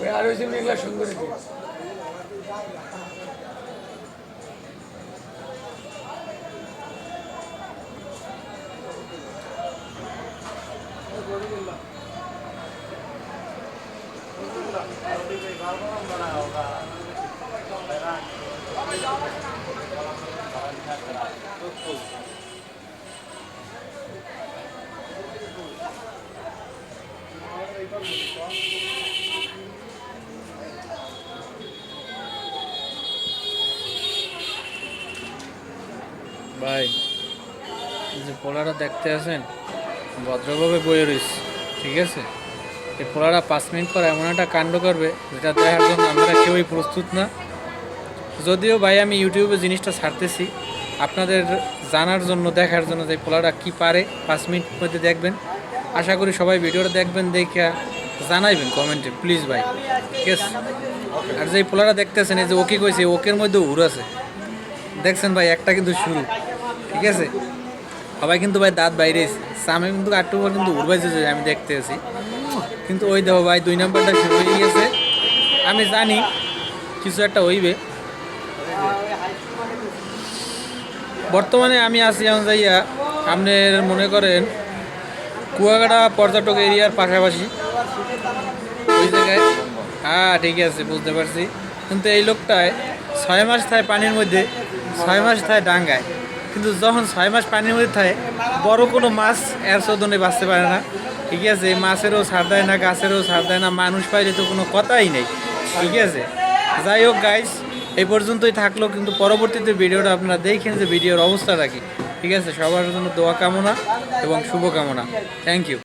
ওই আর ওই জন্য এগুলো সুন্দরী দিয়ে ভাই যে পোলাটা দেখতে আছেন, ভদ্রভাবে বয়ে রয়েছে ঠিক আছে? এই পোলাটা পাঁচ মিনিট পর এমন একটা কাণ্ড করবে, যেটা দেখার জন্য আমরা কেউই প্রস্তুত না। যদিও ভাই, আমি ইউটিউবে জিনিসটা ছাড়তেছি, আপনাদের জানার জন্য, দেখার জন্য যে পোলাটা কি পারে, পাঁচ মিনিট মধ্যে দেখবেন। আশা করি সবাই ভিডিওটা দেখবেন, দেখে জানাইবেন কমেন্টে, প্লিজ ভাই, ঠিক আছে? আর যে পোলাটা দেখতেছেন, এই যে ওকে কইছে ওকের মধ্যে উড় আছে। দেখছেন ভাই, একটা কিন্তু শুরু। ঠিক আছে? সবাই কিন্তু ভাই দাঁত বাইরে সামনে কিন্তু আটটু পর কিন্তু উড়বাইছে আমি দেখতে আছি। কিন্তু ওই দেখো ভাই, দুই নাম্বারটা শুরু হয়ে গেছে আমি জানি কিছু একটা হইবে। বর্তমানে আমি আছি এখন যাইয়া আপনার মনে করেন কুয়াকাটা পর্যটক এরিয়ার পাশাপাশি। ওই জায়গায়। হ্যাঁ ঠিক আছে, বুঝতে পারছি। কিন্তু এই লোকটায় ছয় মাস থাকে পানির মধ্যে, ছয় মাস থাকে ডাঙ্গায়। কিন্তু যখন ছয় মাস পানির মধ্যে থাকে, বড় কোনো মাছ এর শোধনে বাঁচতে পারে না। ঠিক আছে মাছেরও ছাড় দেয় না, গাছেরও ছাড় দেয় না, মানুষ পাইলে তো কোনো কথাই নেই। ঠিক আছে? যাই হোক গাইস এই পর্যন্তই থাকল, কিন্তু পরবর্তীতে ভিডিওটা আপনারা দেখেন যে ভিডিওর অবস্থাটা কি। ঠিক আছে? সবার জন্য দোয়া কামনা এবং শুভকামনা। Thank you